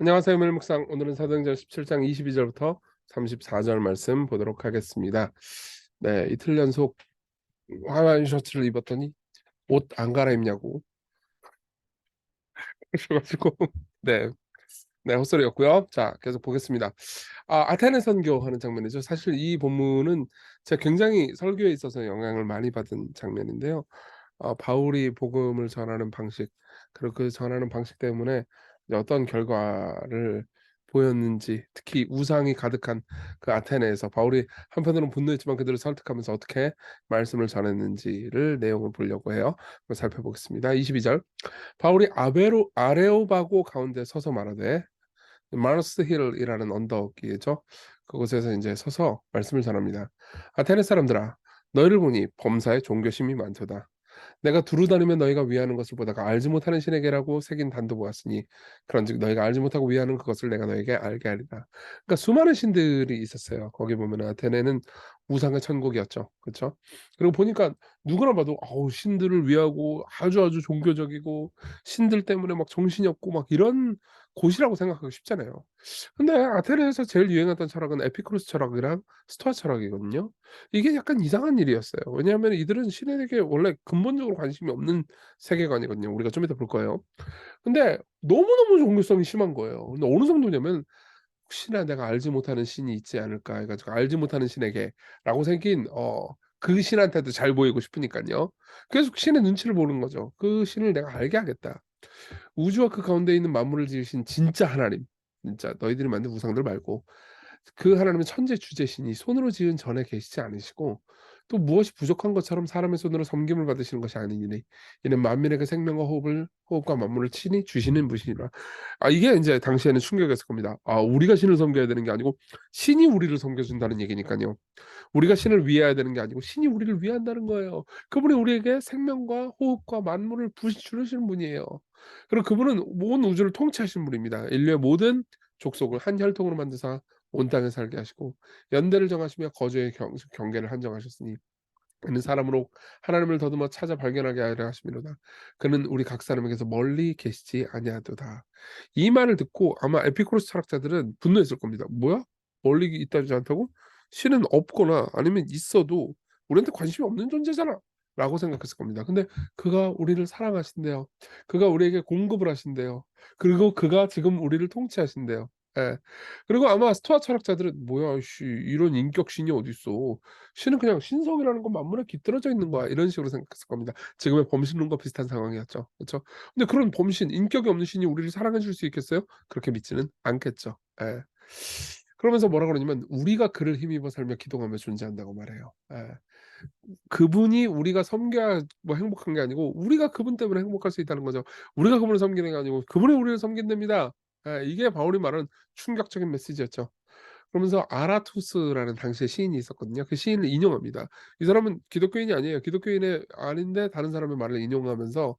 안녕하세요. 밀묵상 오늘은 사도행전 17장 22절부터 34절 말씀 보도록 하겠습니다. 네, 이틀 연속 하와이 셔츠를 입었더니 옷 안 갈아입냐고 그래가지고 네, 네 헛소리였고요. 자, 계속 보겠습니다. 아, 아테네 선교하는 장면이죠. 사실 이 본문은 제가 굉장히 설교에 있어서 영향을 많이 받은 장면인데요. 어, 바울이 복음을 전하는 방식 그리고 그 전하는 방식 때문에 어떤 결과를 보였는지 특히 우상이 가득한 그 아테네에서 바울이 한편으로는 분노했지만 그들을 설득하면서 어떻게 말씀을 전했는지를 내용을 보려고 해요. 살펴보겠습니다. 22절 바울이 아베로 아레오바고 가운데 서서 말하되 마르스 힐이라는 언덕이죠. 그곳에서 이제 서서 말씀을 전합니다. 아테네 사람들아 너희를 보니 범사에 종교심이 많도다. 내가 두루 다니면 너희가 위하는 것을 보다가 알지 못하는 신에게라고 새긴 단도 보았으니 그런즉 너희가 알지 못하고 위하는 그것을 내가 너에게 알게 하리라. 그러니까 수많은 신들이 있었어요. 거기 보면 아테네는 우상의 천국이었죠. 그렇죠? 그리고 보니까 누구나 봐도 아우 신들을 위하고 아주 아주 종교적이고 신들 때문에 막 정신이 없고 막 이런 곳이라고 생각하기 쉽잖아요. 근데 아테네에서 제일 유행했던 철학은 에피쿠로스 철학이랑 스토아 철학이거든요. 이게 약간 이상한 일이었어요. 왜냐하면 이들은 신에게 원래 근본적으로 관심이 없는 세계관이거든요. 우리가 좀 이따 볼 거예요. 근데 너무너무 종교성이 심한 거예요. 근데 어느 정도냐면 '혹시나 내가 알지 못하는 신이 있지 않을까.' 해 가지고 알지 못하는 신에게라고 생긴 어 그 신한테도 잘 보이고 싶으니깐요. 계속 신의 눈치를 보는 거죠. '그 신을 내가 알게 하겠다.' 우주와 그 가운데 있는 만물을 지으신 진짜 하나님 진짜 너희들이 만든 우상들 말고 그 하나님은 천재 주재신이 손으로 지은 전에 계시지 않으시고 또 무엇이 부족한 것처럼 사람의 손으로 섬김을 받으시는 것이 아니니 이는 만민에게 생명과 호흡을 호흡과 만물을 친히 주시는 분이라. 아 이게 인제 당시에는 충격이었을 겁니다. 아 우리가 신을 섬겨야 되는 게 아니고 신이 우리를 섬겨준다는 얘기니깐요. 우리가 신을 위해야 되는 게 아니고 신이 우리를 위한다는 거예요. 그분이 우리에게 생명과 호흡과 만물을 부시 주시는 분이에요. 그리고 그분은 온 우주를 통치하시는 분입니다. 인류의 모든 족속을 한 혈통으로 만드사 온 땅에 살게 하시고 연대를 정하시며 거주의 경 경계를 한정하셨으니 그는 사람으로 하나님을 더듬어 찾아 발견하게 하려 하심이로다. 그는 우리 각 사람에게서 멀리 계시지 아니하도다. 이 말을 듣고 아마 에피쿠로스 철학자들은 분노했을 겁니다. "뭐야? 멀리 있다지 않다고? 신은 없거나 아니면 있어도 우리한테 관심이 없는 존재잖아." 라고 생각했을 겁니다. 근데 그가 우리를 사랑하신대요. 그가 우리에게 공급을 하신대요. 그리고 그가 지금 우리를 통치하신대요. 예. 그리고 아마 스토아 철학자들은 "뭐야 씨 이런 인격 신이 어딨어. 신은 그냥 신성이라는 건 만물에 깃들어져 있는 거야." 이런 식으로 생각했을 겁니다. 지금의 범신론과 비슷한 상황이었죠. 그쵸? 근데 그런 범신, 인격이 없는 신이 우리를 사랑해 줄 수 있겠어요? 그렇게 믿지는 않겠죠. 예. 그러면서 뭐라 그러냐면 "우리가 그를 힘입어 살며 기도하며 존재한다."고 말해요. 예. 그분이 우리가 섬겨야 뭐 행복한 게 아니고 우리가 그분 때문에 행복할 수 있다는 거죠. 우리가 그분을 섬기는 게 아니고 그분이 우리를 섬긴답니다. 예. 이게 바울이 말한 충격적인 메시지였죠. 그러면서 아라투스라는 당시에 시인이 있었거든요. 그 시인을 인용합니다. 이 사람은 기독교인이 아니에요. 기독교인이 아닌데 다른 사람의 말을 인용하면서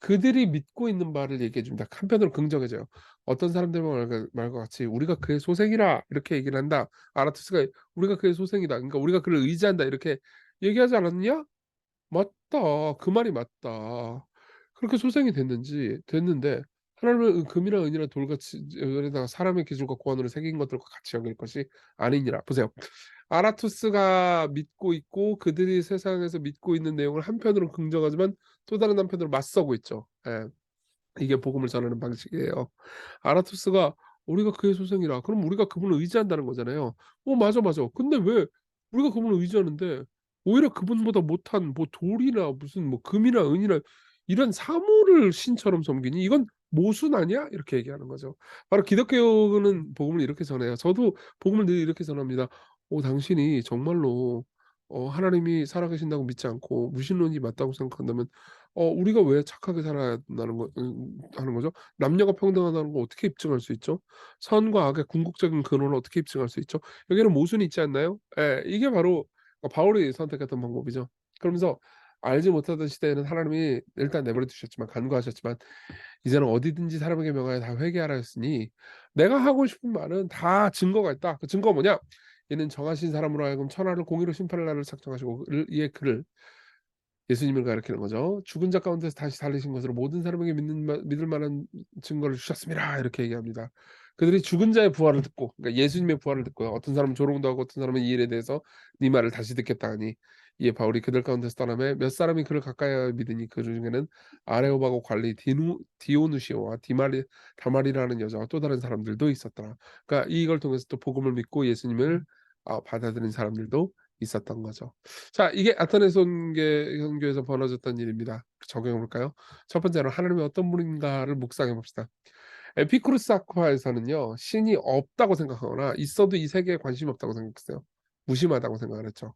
그들이 믿고 있는 바를 얘기해 줍니다. 한편으로 긍정해져요. 어떤 사람들의 말과 말과 같이 "우리가 그의 소생이라." 이렇게 얘기를 한다. 아라투스가 "우리가 그의 소생이다. 그러니까 우리가 그를 의지한다." 이렇게 얘기하지 않았느냐? 맞다. 그 말이 맞다. 그렇게 소생이 됐는지 됐는데 하나님은 금이나 은이나 돌같이 여기다가 사람의 기술과 고안으로 새긴 것들과 같이 여길 것이 아니니라. 보세요. 아라투스가 믿고 있고 그들이 세상에서 믿고 있는 내용을 한편으로는 긍정하지만 또 다른 한편으로 맞서고 있죠. 예. 이게 복음을 전하는 방식이에요. 아라투스가 "우리가 그의 소생이라." 그럼 우리가 그분을 의지한다는 거잖아요. 어 맞아, 맞아. 근데 왜 우리가 그분을 의지하는데 오히려 그분보다 못한 뭐 돌이나 무슨 뭐 금이나 은이나 이런 사물을 신처럼 섬기니 이건 모순 아니야? 이렇게 얘기하는 거죠. 바로 기독교는 복음을 이렇게 전해요. 저도 복음을 늘 이렇게 전합니다. "어 당신이 정말로 어 하나님이 살아계신다고 믿지 않고 무신론이 맞다고 생각한다면 어 우리가 왜 착하게 살아야 거음 하는 거죠? 남녀가 평등하다는 걸 어떻게 입증할 수 있죠? 선과 악의 궁극적인 근원을 어떻게 입증할 수 있죠? 여기에는 모순이 있지 않나요?" 예. 이게 바로 어 바울이 선택했던 방법이죠. 그러면서 알지 못하던 시대에는 하나님이 일단 내버려 두셨지만 간구하셨지만 "이제는 어디든지 사람에게 명하여 다 회개하라 했으니 내가 하고 싶은 말은 다 증거가 있다." 그 증거가 뭐냐? "이는 정하신 사람으로 하여금 천하를 공의로 심판할 날을 작정하시고 을 이에 그를" 예수님을 가리키는 거죠. "죽은 자 가운데서 다시 살리신 것으로 모든 사람에게 믿는 마 믿을 만한 증거를 주셨습니다." 이렇게 얘기합니다. 그들이 죽은 자의 부활을 듣고 그러니까 예수님의 부활을 듣고요. 어떤 사람은 조롱도 하고 어떤 사람은 이 일에 대해서 "네 말을 다시 듣겠다." 하니 이에 바울이 그들 가운데서 떠나매 몇 사람이 그를 가까이하여 믿으니 그 중에는 아레오바고 관리 디누 디오누시오와 디마리 다말이라는 여자와 또 다른 사람들도 있었더라. 그러니까 이걸 통해서 또 복음을 믿고 예수님을 아 받아들인 사람들도 있었던 거죠. 자 이게 아테네 선교 선교에서 벌어졌던 일입니다. 적용해 볼까요? 첫 번째로 하나님이 어떤 분인가를 묵상해 봅시다. 에피쿠르스 학파에서는요. 신이 없다고 생각하거나 있어도 이 세계에 관심이 없다고 생각했어요. 무심하다고 생각을 했죠.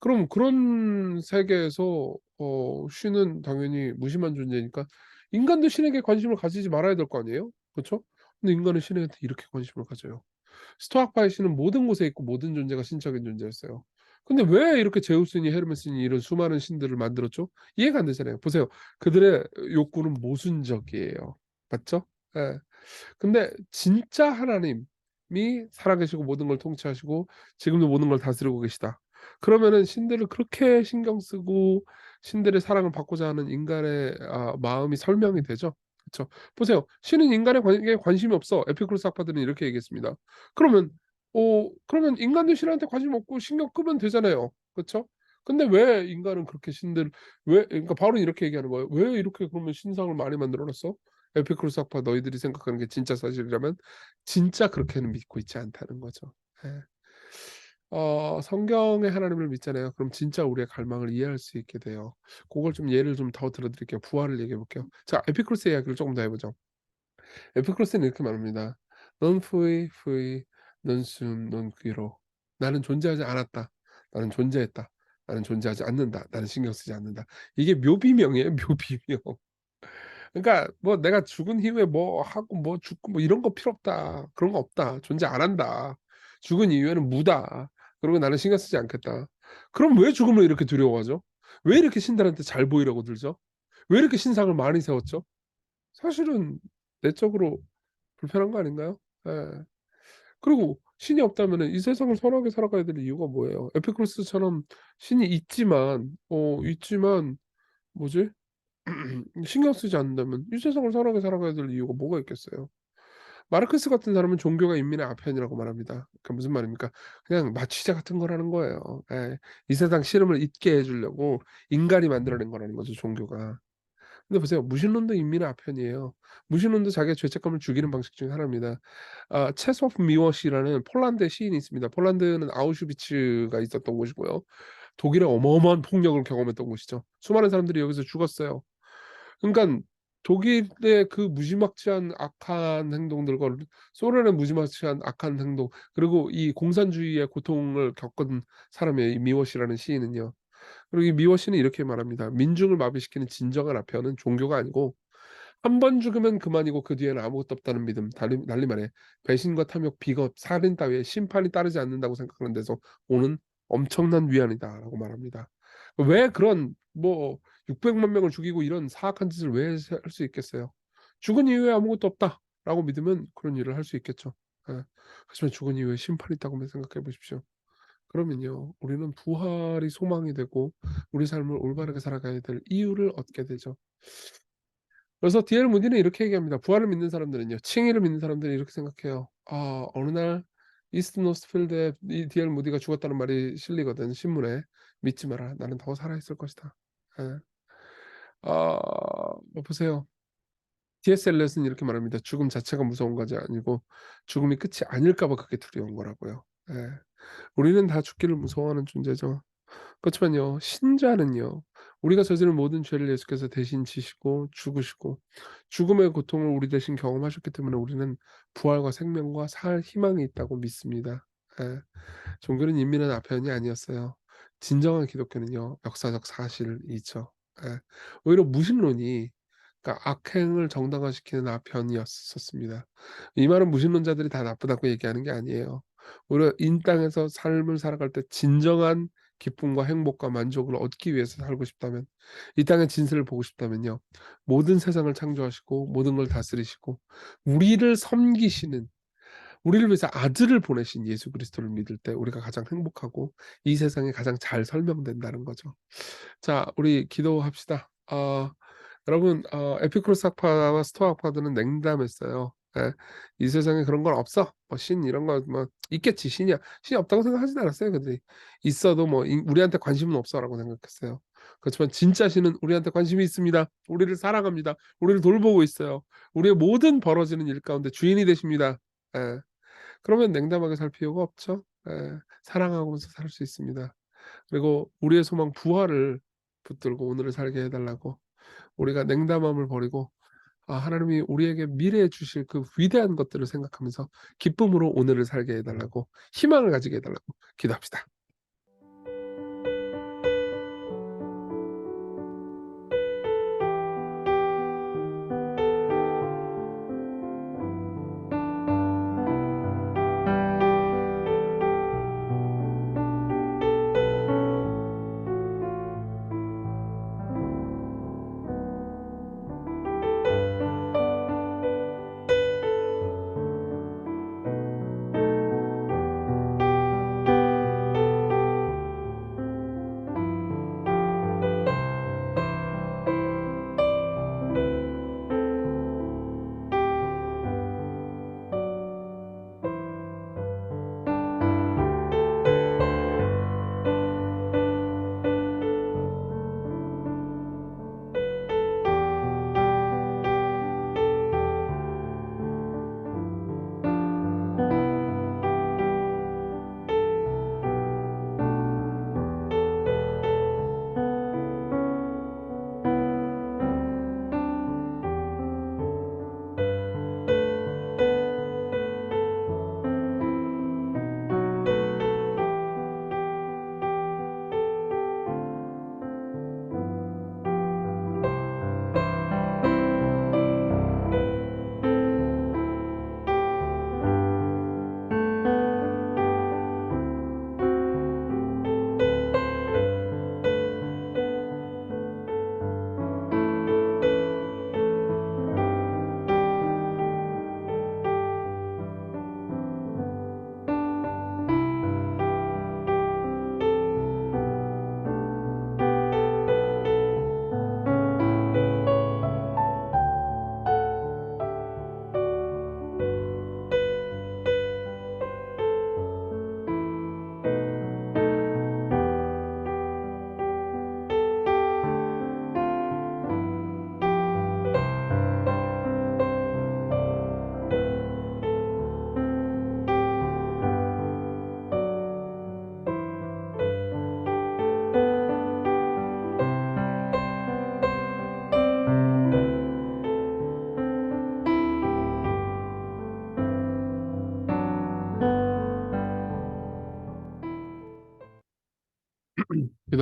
그럼 그런 세계에서 어 신은 당연히 무심한 존재니까 인간도 신에게 관심을 가지지 말아야 될 거 아니에요? 그쵸? 근데 인간은 신에게 이렇게 관심을 가져요. 스토아파의 신은 모든 곳에 있고 모든 존재가 신적인 존재였어요. 근데 왜 이렇게 제우스니 헤르메스니 이런 수많은 신들을 만들었죠? 이해가 안 되잖아요. 보세요. 그들의 욕구는 모순적이에요. 맞죠? 예. 근데 진짜 하나님이 살아계시고 모든 걸 통치하시고 지금도 모든 걸 다스리고 계시다. 그러면은 신들을 그렇게 신경 쓰고 신들의 사랑을 받고자 하는 인간의 아 마음이 설명이 되죠. 그쵸. 보세요. 신은 인간의 관에 관심이 없어. 에피쿠로스 학파들은 이렇게 얘기했습니다. 그러면 어 그러면 인간도 신한테 관심 없고 신경 끄면 되잖아요. 그쵸? 근데 왜 인간은 그렇게 신들 왜 그러니까 바울은 이렇게 얘기하는 거예요. "왜 이렇게 그러면 신상을 많이 만들어 놨어? 에피쿠로스 학파 너희들이 생각하는 게 진짜 사실이라면 진짜 그렇게는 믿고 있지 않다."는 거죠. 예. 어 성경의 하나님을 믿잖아요. 그럼 진짜 우리의 갈망을 이해할 수 있게 돼요. 고걸 좀 예를 좀 더 들어 드릴게요. 부활을 얘기해 볼게요. 자 에피쿠로스 이야기를 조금 더 해 보죠. 에피쿠로스는 이렇게 말합니다. "Non fui, fui, non sum, non quiro." 나는 존재하지 않았다. 나는 존재했다. 나는 존재하지 않는다. 나는 신경 쓰지 않는다. 이게 묘비명이에요, 묘비명. 그러니까 뭐 "내가 죽은 이후에 뭐 하고 뭐 죽고 뭐 이런 거 필요 없다. 그런 거 없다. 존재 안 한다. 죽은 이후에는 무다. 그리고 나는 신경 쓰지 않겠다." 그럼 왜 죽음을 이렇게 두려워하죠? 왜 이렇게 신들한테 잘 보이려고 들죠? 왜 이렇게 신상을 많이 세웠죠? 사실은 내적으로 불편한 거 아닌가요? 예. 그리고 신이 없다면은 이 세상을 선하게 살아가야 될 이유가 뭐예요? 에피쿠로스처럼 신이 있지만 어 있지만 뭐지? 신경 쓰지 않는다면 이 세상을 선하게 살아가야 될 이유가 뭐가 있겠어요? 마르크스 같은 사람은 종교가 인민의 아편이라고 말합니다. 그러니까 무슨 말입니까? 그냥 마취제 같은 거라는 거예요. 예. 이 세상 싫음을 잊게 해 주려고 인간이 만들어낸 거라는 거죠, 종교가. 근데 보세요. 무신론도 인민의 아편이에요. 무신론도 자기의 죄책감을 죽이는 방식 중에 하나입니다. 아 체스호프 미워시라는 폴란드의 시인이 있습니다. 폴란드는 아우슈비츠가 있었던 곳이고요. 독일의 어마어마한 폭력을 경험했던 곳이죠. 수많은 사람들이 여기서 죽었어요. 그러니깐 독일의 그 무지막지한 악한 행동들과 소련의 무지막지한 악한 행동 그리고 이 공산주의의 고통을 겪은 이 미워시라는 시인은요. 그리고 이 미워시는 이렇게 말합니다. "민중을 마비시키는 진정한 아편은 종교가 아니고 한 번 죽으면 그만이고 그 뒤에는 아무것도 없다는 믿음. 달리 달리 말해 배신과 탐욕, 비겁, 살인 따위에 심판이 따르지 않는다고 생각하는 데서 오는 엄청난 위안이다."라고 말합니다. 왜 그런 뭐 600만 명을 죽이고 이런 사악한 짓을 왜 할 수 있겠어요? "죽은 이후에 아무것도 없다."라고 믿으면 그런 일을 할 수 있겠죠. 예. 하지만 죽은 이후에 심판이 있다고 생각해 보십시오. 그러면요. 우리는 부활이 소망이 되고 우리 삶을 올바르게 살아가야 될 이유를 얻게 되죠. 그래서 D.L. 무디는 이렇게 얘기합니다. 부활을 믿는 사람들은요. 칭의를 믿는 사람들은 이렇게 생각해요. 아 어느 날 이스트 노스필드에 이 D.L. 무디가 죽었다는 말이 실리거든 신문에. "믿지 마라. 나는 더 살아 있을 것이다." 예. 아뭐 보세요. T.S. 엘리엇은 이렇게 말합니다. "죽음 자체가 무서운 것이 아니고 죽음이 끝이 아닐까 봐 그게 두려운 거라고요." 예. 우리는 다 죽기를 무서워하는 존재죠. 그렇지만요. 신자는요. 우리가 저지른 모든 죄를 예수께서 대신 지시고 죽으시고 죽음의 고통을 우리 대신 경험하셨기 때문에 우리는 부활과 생명과 살 희망이 있다고 믿습니다. 예. 종교는 인민의 아편이 아니었어요. 진정한 기독교는요. 역사적 사실이죠. 예. 오히려 무신론이 그러니까 악행을 정당화시키는 아편이었었습니다. 이 말은 무신론자들이 다 나쁘다고 얘기하는 게 아니에요. 오히려 이 땅에서 삶을 살아갈 때 진정한 기쁨과 행복과 만족을 얻기 위해서 살고 싶다면 이 땅의 진실을 보고 싶다면요. 모든 세상을 창조하시고 모든 걸 다스리시고 우리를 섬기시는 우리를 위해서 아들을 보내신 예수 그리스도를 믿을 때 우리가 가장 행복하고 이 세상에 가장 잘 설명된다는 거죠. 자, 우리 기도합시다. 어, 여러분, 어, 에피크로스 학파와 스토아 학파들은 냉담했어요. 예, 이 세상에 그런 건 없어. 뭐 신 이런 거 뭐 있겠지 신이야. 신이 없다고 생각하진 않았어요. 근데 있어도 뭐 이- 우리한테 관심은 없어라고 생각했어요. 그렇지만 진짜 신은 우리한테 관심이 있습니다. 우리를 사랑합니다. 우리를 돌보고 있어요. 우리의 모든 벌어지는 일 가운데 주인이 되십니다. 예. 그러면 냉담하게 살 필요가 없죠. 예. 사랑하면서 살 수 있습니다. 그리고 우리의 소망 부활을 붙들고 오늘을 살게 해달라고 우리가 냉담함을 버리고 아, 하나님이 우리에게 미래에 주실 그 위대한 것들을 생각하면서 기쁨으로 오늘을 살게 해달라고 희망을 가지게 해달라고 기도합시다.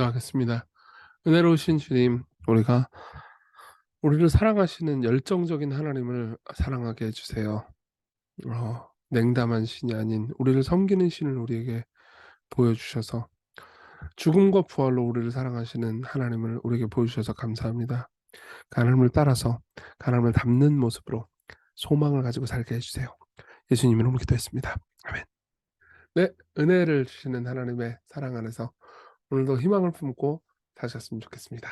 기도하겠습니다. 은혜로우신 주님, 우리가 우리를 사랑하시는 열정적인 하나님을 사랑하게 해주세요. 어, 냉담한 신이 아닌 우리를 섬기는 신을 우리에게 보여주셔서 죽음과 부활로 우리를 사랑하시는 하나님을 우리에게 보여주셔서 감사합니다. 하나님을 따라서 하나님을 닮는 모습으로 소망을 가지고 살게 해주세요. 예수님 이름으로 기도했습니다. 아멘. 네, 은혜를 주시는 하나님의 사랑 안에서 오늘도 희망을 품고 사셨으면 좋겠습니다.